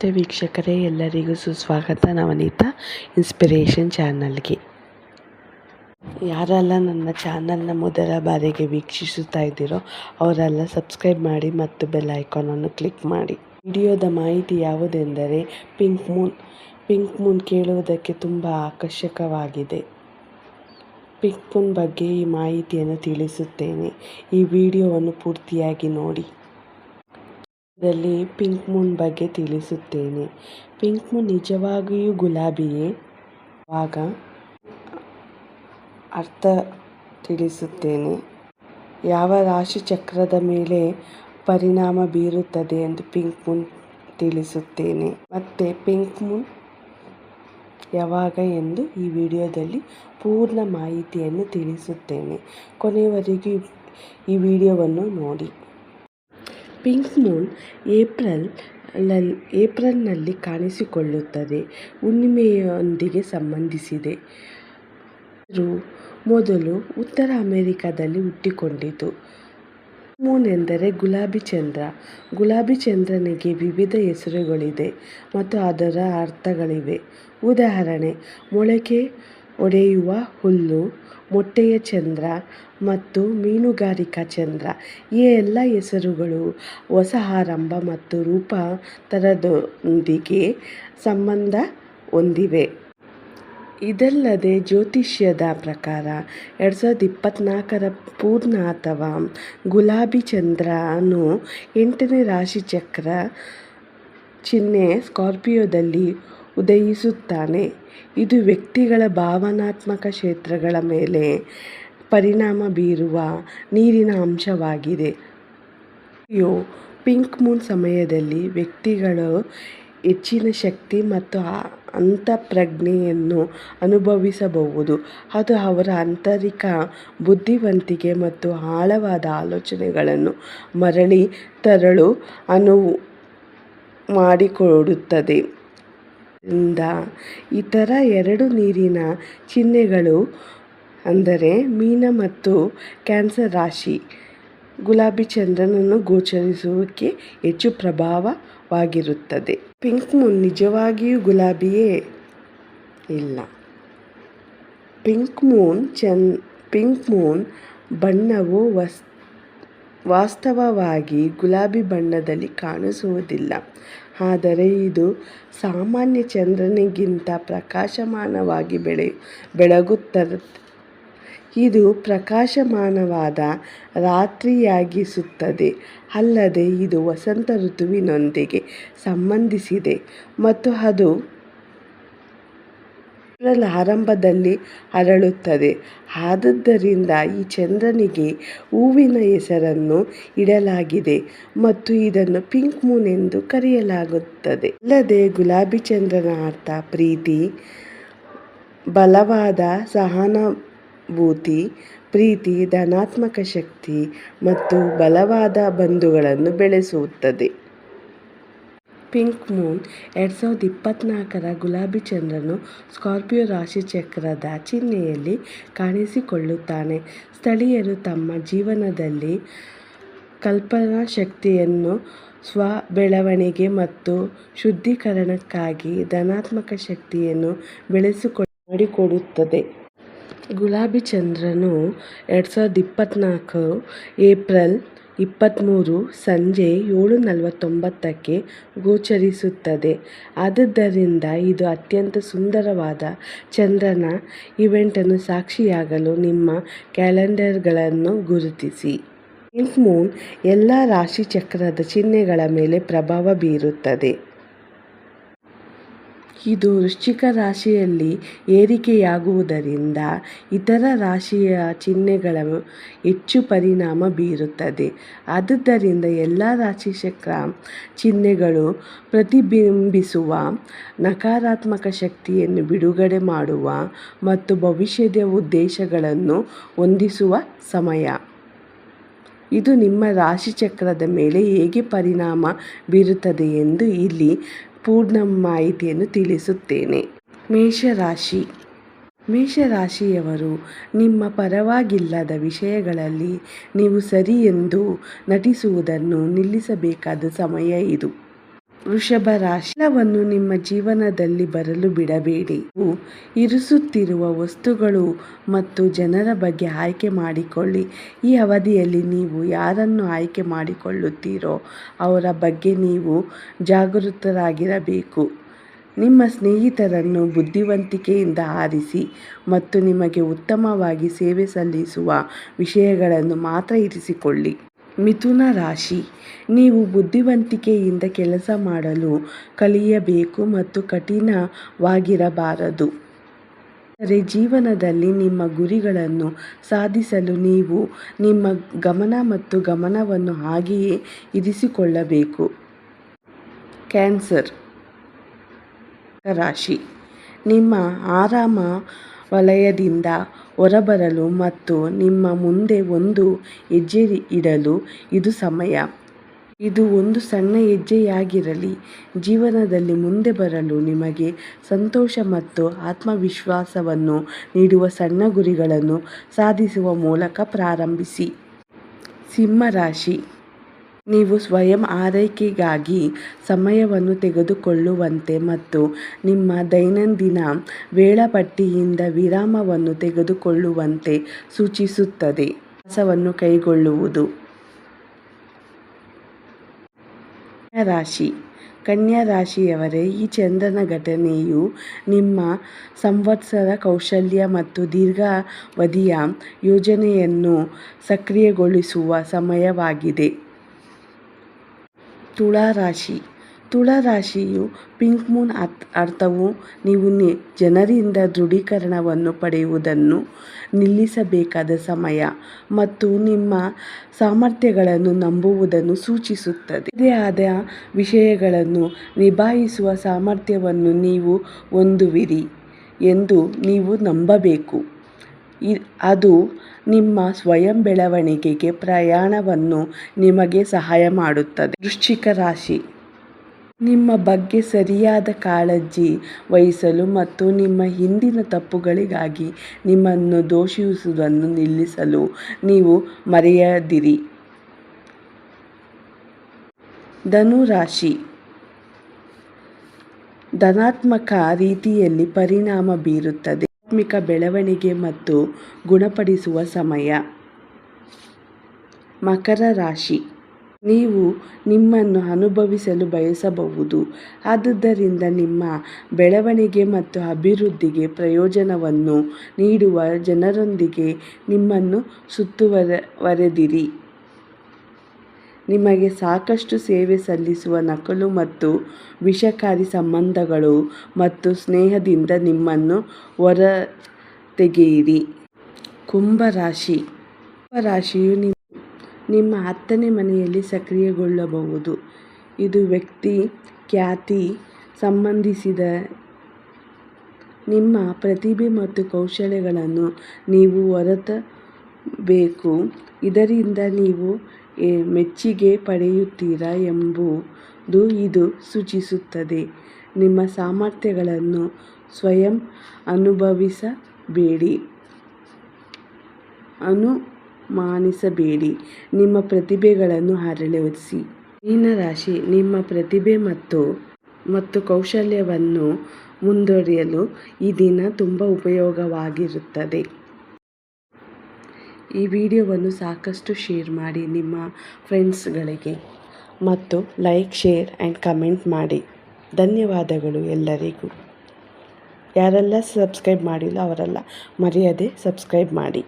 ನಮಸ್ತೆ ವೀಕ್ಷಕರೇ, ಎಲ್ಲರಿಗೂ ಸುಸ್ವಾಗತ. ನವನೀತ ಇನ್ಸ್ಪಿರೇಷನ್ ಚಾನಲ್ಗೆ. ಯಾರೆಲ್ಲ ನನ್ನ ಚಾನಲ್ನ ಮೊದಲ ಬಾರಿಗೆ ವೀಕ್ಷಿಸುತ್ತಾ ಇದ್ದೀರೋ, ಅವರೆಲ್ಲ ಸಬ್ಸ್ಕ್ರೈಬ್ ಮಾಡಿ ಮತ್ತು ಬೆಲ್ ಐಕಾನನ್ನು ಕ್ಲಿಕ್ ಮಾಡಿ. ವಿಡಿಯೋದ ಮಾಹಿತಿ ಯಾವುದೆಂದರೆ ಪಿಂಕ್ ಮೂನ್ ಪಿಂಕ್ ಮೂನ್ ಕೇಳುವುದಕ್ಕೆ ತುಂಬ ಆಕರ್ಷಕವಾಗಿದೆ. ಪಿಂಕ್ ಮೂನ್ ಬಗ್ಗೆ ಈ ಮಾಹಿತಿಯನ್ನು ತಿಳಿಸುತ್ತೇನೆ. ಈ ವಿಡಿಯೋವನ್ನು ಪೂರ್ತಿಯಾಗಿ ನೋಡಿ. ಇದರಲ್ಲಿ ಪಿಂಕ್ ಮೂನ್ ಬಗ್ಗೆ ತಿಳಿಸುತ್ತೇನೆ. ಪಿಂಕ್ ಮೂನ್ ನಿಜವಾಗಿಯೂ ಗುಲಾಬಿಯೇ? ಆಗ ಅರ್ಥ ತಿಳಿಸುತ್ತೇನೆ. ಯಾವ ರಾಶಿ ಚಕ್ರದ ಮೇಲೆ ಪರಿಣಾಮ ಬೀರುತ್ತದೆ ಎಂದು ಪಿಂಕ್ ಮೂನ್ ತಿಳಿಸುತ್ತೇನೆ. ಮತ್ತು ಪಿಂಕ್ ಮೂನ್ ಯಾವಾಗ ಎಂದು ಈ ವಿಡಿಯೋದಲ್ಲಿ ಪೂರ್ಣ ಮಾಹಿತಿಯನ್ನು ತಿಳಿಸುತ್ತೇನೆ. ಕೊನೆಯವರೆಗೂ ಈ ವಿಡಿಯೋವನ್ನು ನೋಡಿ. ಪಿಂಕ್ ಮೂನ್ ಏಪ್ರಿಲ್ ಏಪ್ರಿಲ್ನಲ್ಲಿ ಕಾಣಿಸಿಕೊಳ್ಳುತ್ತದೆ. ಹುಣ್ಣಿಮೆಯೊಂದಿಗೆ ಸಂಬಂಧಿಸಿದೆ. ಇದು ಮೊದಲು ಉತ್ತರ ಅಮೆರಿಕದಲ್ಲಿ ಹುಟ್ಟಿಕೊಂಡಿತು. ಮೂನ್ ಎಂದರೆ ಗುಲಾಬಿ ಚಂದ್ರ. ಗುಲಾಬಿ ಚಂದ್ರನಿಗೆ ವಿವಿಧ ಹೆಸರುಗಳಿದೆ ಮತ್ತು ಅದರ ಅರ್ಥಗಳಿವೆ. ಉದಾಹರಣೆ, ಮೊಳಕೆ ಒಡೆಯುವ ಹುಲ್ಲು, ಮೊಟ್ಟೆಯ ಚಂದ್ರ ಮತ್ತು ಮೀನುಗಾರಿಕಾ ಚಂದ್ರ. ಈ ಎಲ್ಲ ಹೆಸರುಗಳು ಹೊಸ ಆರಂಭ ಮತ್ತು ರೂಪಾಂತರದೊಂದಿಗೆ ಸಂಬಂಧ ಹೊಂದಿವೆ. ಇದಲ್ಲದೆ ಜ್ಯೋತಿಷ್ಯದ ಪ್ರಕಾರ ಎರಡು ಸಾವಿರದ ಇಪ್ಪತ್ತ್ನಾಲ್ಕರ ಪೂರ್ಣ ಅಥವಾ ಗುಲಾಬಿ ಚಂದ್ರನು ಎಂಟನೇ ರಾಶಿಚಕ್ರ ಚಿಹ್ನೆ ಸ್ಕಾರ್ಪಿಯೋದಲ್ಲಿ ಉದಯಿಸುತ್ತಾನೆ. ಇದು ವ್ಯಕ್ತಿಗಳ ಭಾವನಾತ್ಮಕ ಕ್ಷೇತ್ರಗಳ ಮೇಲೆ ಪರಿಣಾಮ ಬೀರುವ ನೀರಿನ ಅಂಶವಾಗಿದೆ. ಯೋ ಪಿಂಕ್ ಮೂನ್ ಸಮಯದಲ್ಲಿ ವ್ಯಕ್ತಿಗಳು ಹೆಚ್ಚಿನ ಶಕ್ತಿ ಮತ್ತು ಅಂತಃಪ್ರಜ್ಞೆಯನ್ನು ಅನುಭವಿಸಬಹುದು. ಅದು ಅವರ ಆಂತರಿಕ ಬುದ್ಧಿವಂತಿಕೆ ಮತ್ತು ಆಳವಾದ ಆಲೋಚನೆಗಳನ್ನು ಮರಳಿ ತರಲು ಅನುವು ಮಾಡಿಕೊಡುತ್ತದೆ. ಇಂದ ಇತರ ಎರಡು ನೀರಿನ ಚಿಹ್ನೆಗಳು ಅಂದರೆ ಮೀನ ಮತ್ತು ಕ್ಯಾನ್ಸರ್ ರಾಶಿ. ಗುಲಾಬಿ ಚಂದ್ರನನ್ನು ಗೋಚರಿಸುವಿಕೆ ಹೆಚ್ಚು ಪ್ರಭಾವವಾಗಿರುತ್ತದೆ. ಪಿಂಕ್ ಮೂನ್ ನಿಜವಾಗಿಯೂ ಗುಲಾಬಿಯೇ ಇಲ್ಲ. ಪಿಂಕ್ ಮೂನ್ ಚನ್ ಪಿಂಕ್ ಮೂನ್ ಬಣ್ಣವು ವಸ್ ವಾಸ್ತವವಾಗಿ ಗುಲಾಬಿ ಬಣ್ಣದಲ್ಲಿ ಕಾಣಿಸುವುದಿಲ್ಲ. ಆದರೆ ಇದು ಸಾಮಾನ್ಯ ಚಂದ್ರನಿಗಿಂತ ಪ್ರಕಾಶಮಾನವಾಗಿ ಬೆಳೆ ಬೆಳಗುತ್ತದೆ ಇದು ಪ್ರಕಾಶಮಾನವಾದ ರಾತ್ರಿಯಾಗಿಸುತ್ತದೆ. ಅಲ್ಲದೆ ಇದು ವಸಂತ ಋತುವಿನೊಂದಿಗೆ ಸಂಬಂಧಿಸಿದೆ ಮತ್ತು ಅದು ಏಪ್ರಿಲ್ ಆರಂಭದಲ್ಲಿ ಅರಳುತ್ತದೆ. ಆದದ್ದರಿಂದ ಈ ಚಂದ್ರನಿಗೆ ಹೂವಿನ ಹೆಸರನ್ನು ಇಡಲಾಗಿದೆ ಮತ್ತು ಇದನ್ನು ಪಿಂಕ್ ಮೂನ್ ಎಂದು ಕರೆಯಲಾಗುತ್ತದೆ. ಅಲ್ಲದೆ ಗುಲಾಬಿ ಚಂದ್ರನ ಅರ್ಥ ಪ್ರೀತಿ, ಬಲವಾದ ಸಹಾನುಭೂತಿ, ಪ್ರೀತಿ, ಧನಾತ್ಮಕ ಶಕ್ತಿ ಮತ್ತು ಬಲವಾದ ಬಂಧುಗಳನ್ನು ಬೆಳೆಸುತ್ತದೆ. ಪಿಂಕ್ ಮೂನ್ ಎರಡು ಸಾವಿರದ ಇಪ್ಪತ್ತ್ನಾಲ್ಕರ ಗುಲಾಬಿ ಚಂದ್ರನು ಸ್ಕಾರ್ಪಿಯೋ ರಾಶಿ ಚಕ್ರದ ಚಿಹ್ನೆಯಲ್ಲಿ ಕಾಣಿಸಿಕೊಳ್ಳುತ್ತಾನೆ. ಸ್ಥಳೀಯರು ತಮ್ಮ ಜೀವನದಲ್ಲಿ ಕಲ್ಪನಾ ಶಕ್ತಿಯನ್ನು ಸ್ವ ಬೆಳವಣಿಗೆ ಮತ್ತು ಶುದ್ಧೀಕರಣಕ್ಕಾಗಿ ಧನಾತ್ಮಕ ಶಕ್ತಿಯನ್ನು ಬೆಳೆಸಿಕೊಡಿಕೊಡುತ್ತದೆ ಗುಲಾಬಿ ಚಂದ್ರನು ಎರಡು ಸಾವಿರದ ಇಪ್ಪತ್ತ್ನಾಲ್ಕು ಏಪ್ರಿಲ್ ಇಪ್ಪತ್ತ್ಮೂರು ಸಂಜೆ ಏಳು ನಲವತ್ತೊಂಬತ್ತಕ್ಕೆ ಗೋಚರಿಸುತ್ತದೆ. ಆದುದರಿಂದ ಇದು ಅತ್ಯಂತ ಸುಂದರವಾದ ಚಂದ್ರನ ಇವೆಂಟನ್ನು ಸಾಕ್ಷಿಯಾಗಲು ನಿಮ್ಮ ಕ್ಯಾಲೆಂಡರ್ಗಳನ್ನು ಗುರುತಿಸಿ. ಪಿಂಕ್ ಮೂನ್ ಎಲ್ಲ ರಾಶಿಚಕ್ರದ ಚಿಹ್ನೆಗಳ ಮೇಲೆ ಪ್ರಭಾವ ಬೀರುತ್ತದೆ. ಇದು ವೃಶ್ಚಿಕ ರಾಶಿಯಲ್ಲಿ ಏರಿಕೆಯಾಗುವುದರಿಂದ ಇತರ ರಾಶಿಯ ಚಿಹ್ನೆಗಳ ಹೆಚ್ಚು ಪರಿಣಾಮ ಬೀರುತ್ತದೆ. ಆದುದರಿಂದ ಎಲ್ಲ ರಾಶಿಚಕ್ರ ಚಿಹ್ನೆಗಳು ಪ್ರತಿಬಿಂಬಿಸುವ ನಕಾರಾತ್ಮಕ ಶಕ್ತಿಯನ್ನು ಬಿಡುಗಡೆ ಮಾಡುವ ಮತ್ತು ಭವಿಷ್ಯದ ಉದ್ದೇಶಗಳನ್ನು ಹೊಂದಿಸುವ ಸಮಯ. ಇದು ನಿಮ್ಮ ರಾಶಿಚಕ್ರದ ಮೇಲೆ ಹೇಗೆ ಪರಿಣಾಮ ಬೀರುತ್ತದೆ ಎಂದು ಇಲ್ಲಿ ಪೂರ್ಣ ಮಾಹಿತಿಯನ್ನು ತಿಳಿಸುತ್ತೇನೆ. ಮೇಷರಾಶಿ. ಮೇಷರಾಶಿಯವರು, ನಿಮ್ಮ ಪರವಾಗಿಲ್ಲದ ವಿಷಯಗಳಲ್ಲಿ ನೀವು ಸರಿ ಎಂದು ನಟಿಸುವುದನ್ನು ನಿಲ್ಲಿಸಬೇಕಾದ ಸಮಯ ಇದು. ವೃಷಭ ರಾಶಿಲವನ್ನು ನಿಮ್ಮ ಜೀವನದಲ್ಲಿ ಬರಲು ಬಿಡಬೇಡಿ. ಇರಿಸುತ್ತಿರುವ ವಸ್ತುಗಳು ಮತ್ತು ಜನರ ಬಗ್ಗೆ ಆಯ್ಕೆ ಮಾಡಿಕೊಳ್ಳಿ. ಈ ಅವಧಿಯಲ್ಲಿ ನೀವು ಯಾರನ್ನು ಆಯ್ಕೆ ಮಾಡಿಕೊಳ್ಳುತ್ತೀರೋ, ಅವರ ಬಗ್ಗೆ ನೀವು ಜಾಗೃತರಾಗಿರಬೇಕು ನಿಮ್ಮ ಸ್ನೇಹಿತರನ್ನು ಬುದ್ಧಿವಂತಿಕೆಯಿಂದ ಆರಿಸಿ ಮತ್ತು ನಿಮಗೆ ಉತ್ತಮವಾಗಿ ಸೇವೆ ಸಲ್ಲಿಸುವ ವಿಷಯಗಳನ್ನು ಮಾತ್ರ ಇರಿಸಿಕೊಳ್ಳಿ. ಮಿಥುನ ರಾಶಿ. ನೀವು ಬುದ್ಧಿವಂತಿಕೆಯಿಂದ ಕೆಲಸ ಮಾಡಲು ಕಲಿಯಬೇಕು ಮತ್ತು ಕಠಿಣವಾಗಿರಬಾರದು. ಆದರೆ ಜೀವನದಲ್ಲಿ ನಿಮ್ಮ ಗುರಿಗಳನ್ನು ಸಾಧಿಸಲು ನೀವು ನಿಮ್ಮ ಗಮನ ಮತ್ತು ಗಮನವನ್ನು ಹಾಗೆಯೇ ಇರಿಸಿಕೊಳ್ಳಬೇಕು. ಕ್ಯಾನ್ಸರ್ ರಾಶಿ. ನಿಮ್ಮ ಆರಾಮ ವಲಯದಿಂದ ಹೊರಬರಲು ಮತ್ತು ನಿಮ್ಮ ಮುಂದೆ ಒಂದು ಹೆಜ್ಜೆ ಇಡಲು ಇದು ಸಮಯ. ಇದು ಒಂದು ಸಣ್ಣ ಹೆಜ್ಜೆಯಾಗಿರಲಿ. ಜೀವನದಲ್ಲಿ ಮುಂದೆ ಬರಲು ನಿಮಗೆ ಸಂತೋಷ ಮತ್ತು ಆತ್ಮವಿಶ್ವಾಸವನ್ನು ನೀಡುವ ಸಣ್ಣ ಗುರಿಗಳನ್ನು ಸಾಧಿಸುವ ಮೂಲಕ ಪ್ರಾರಂಭಿಸಿ. ಸಿಂಹರಾಶಿ ನೀವು ಸ್ವಯಂ ಆರೈಕೆಗಾಗಿ ಸಮಯವನ್ನು ತೆಗೆದುಕೊಳ್ಳುವಂತೆ ಮತ್ತು ನಿಮ್ಮ ದೈನಂದಿನ ವೇಳಾಪಟ್ಟಿಯಿಂದ ವಿರಾಮವನ್ನು ತೆಗೆದುಕೊಳ್ಳುವಂತೆ ಸೂಚಿಸುತ್ತದೆ. ಕೆಲಸವನ್ನು ಕೈಗೊಳ್ಳುವುದು. ರಾಶಿ ಕನ್ಯಾ ರಾಶಿಯವರೇ ಈ ಚಂದ್ರನ ಘಟನೆಯು ನಿಮ್ಮ ಸಂವತ್ಸರ ಕೌಶಲ್ಯ ಮತ್ತು ದೀರ್ಘಾವಧಿಯ ಯೋಜನೆಯನ್ನು ಸಕ್ರಿಯಗೊಳಿಸುವ ಸಮಯವಾಗಿದೆ. ತುಳಾ ರಾಶಿ. ತುಳಾ ರಾಶಿಯು ಪಿಂಕ್ ಮೂನ್ ಅರ್ಥವು ನೀವು ಜನರಿಂದ ದೃಢೀಕರಣವನ್ನು ಪಡೆಯುವುದನ್ನು ನಿಲ್ಲಿಸಬೇಕಾದ ಸಮಯ ಮತ್ತು ನಿಮ್ಮ ಸಾಮರ್ಥ್ಯಗಳನ್ನು ನಂಬುವುದನ್ನು ಸೂಚಿಸುತ್ತದೆ. ಇದೇ ಆದ ವಿಷಯಗಳನ್ನು ನಿಭಾಯಿಸುವ ಸಾಮರ್ಥ್ಯವನ್ನು ನೀವು ಹೊಂದುವಿರಿ ಎಂದು ನೀವು ನಂಬಬೇಕು. ಅದು ನಿಮ್ಮ ಸ್ವಯಂ ಬೆಳವಣಿಗೆಗೆ ಪ್ರಯಾಣವನ್ನು ನಿಮಗೆ ಸಹಾಯ ಮಾಡುತ್ತದೆ. ವೃಶ್ಚಿಕ ರಾಶಿ. ನಿಮ್ಮ ಬಗ್ಗೆ ಸರಿಯಾದ ಕಾಳಜಿ ವಹಿಸಲು ಮತ್ತು ನಿಮ್ಮ ಹಿಂದಿನ ತಪ್ಪುಗಳಿಗಾಗಿ ನಿಮ್ಮನ್ನು ದೋಷಿಸುವುದನ್ನು ನಿಲ್ಲಿಸಲು ನೀವು ಮರೆಯದಿರಿ. ಧನು ರಾಶಿ. ಧನಾತ್ಮಕ ರೀತಿಯಲ್ಲಿ ಪರಿಣಾಮ ಬೀರುತ್ತದೆ. ಆತ್ಮಿಕ ಬೆಳವಣಿಗೆ ಮತ್ತು ಗುಣಪಡಿಸುವ ಸಮಯ. ಮಕರ ರಾಶಿ. ನೀವು ನಿಮ್ಮನ್ನು ಅನುಭವಿಸಲು ಬಯಸಬಹುದು. ಆದುದರಿಂದ ನಿಮ್ಮ ಬೆಳವಣಿಗೆ ಮತ್ತು ಅಭಿವೃದ್ಧಿಗೆ ಪ್ರಯೋಜನವನ್ನು ನೀಡುವ ಜನರೊಂದಿಗೆ ನಿಮ್ಮನ್ನು ಸುತ್ತುವರೆದಿರಿ. ನಿಮಗೆ ಸಾಕಷ್ಟು ಸೇವೆ ಸಲ್ಲಿಸುವ ನಕಲು ಮತ್ತು ವಿಷಕಾರಿ ಸಂಬಂಧಗಳು ಮತ್ತು ಸ್ನೇಹದಿಂದ ನಿಮ್ಮನ್ನು ಹೊರತೆಗೆಯಿರಿ. ಕುಂಭರಾಶಿ. ಕುಂಭರಾಶಿಯು ನಿಮ್ಮ ಹತ್ತನೇ ಮನೆಯಲ್ಲಿ ಸಕ್ರಿಯಗೊಳ್ಳಬಹುದು. ಇದು ವ್ಯಕ್ತಿ, ಖ್ಯಾತಿ ಸಂಬಂಧಿಸಿದ ನಿಮ್ಮ ಪ್ರತಿಭೆ ಮತ್ತು ಕೌಶಲ್ಯಗಳನ್ನು ನೀವು ಹೊರತಬೇಕು. ಇದರಿಂದ ನೀವು ಮೆಚ್ಚುಗೆ ಪಡೆಯುತ್ತೀರಾ ಎಂಬುದು ಇದು ಸೂಚಿಸುತ್ತದೆ. ನಿಮ್ಮ ಸಾಮರ್ಥ್ಯಗಳನ್ನು ಸ್ವಯಂ ಅನುಭವಿಸಬೇಡಿ. ಅನುಮಾನಿಸಬೇಡಿ. ನಿಮ್ಮ ಪ್ರತಿಭೆಗಳನ್ನು ಹರಳಿಸಿ ಮೀನ ರಾಶಿ, ನಿಮ್ಮ ಪ್ರತಿಭೆ ಮತ್ತು ಮತ್ತು ಕೌಶಲ್ಯವನ್ನು ಮುಂದುವರಿಯಲು ಈ ದಿನ ತುಂಬ ಉಪಯೋಗವಾಗಿರುತ್ತದೆ. ಈ ವಿಡಿಯೋವನ್ನು ಸಾಕಷ್ಟು ಶೇರ್ ಮಾಡಿ ನಿಮ್ಮ ಫ್ರೆಂಡ್ಸ್ಗಳಿಗೆ. ಮತ್ತು ಲೈಕ್, ಶೇರ್ ಆ್ಯಂಡ್ ಕಮೆಂಟ್ ಮಾಡಿ. ಧನ್ಯವಾದಗಳು ಎಲ್ಲರಿಗೂ. ಯಾರೆಲ್ಲ ಸಬ್ಸ್ಕ್ರೈಬ್ ಮಾಡಿಲ್ಲ ಅವರೆಲ್ಲ ಮರೆಯದೆ ಸಬ್ಸ್ಕ್ರೈಬ್ ಮಾಡಿ.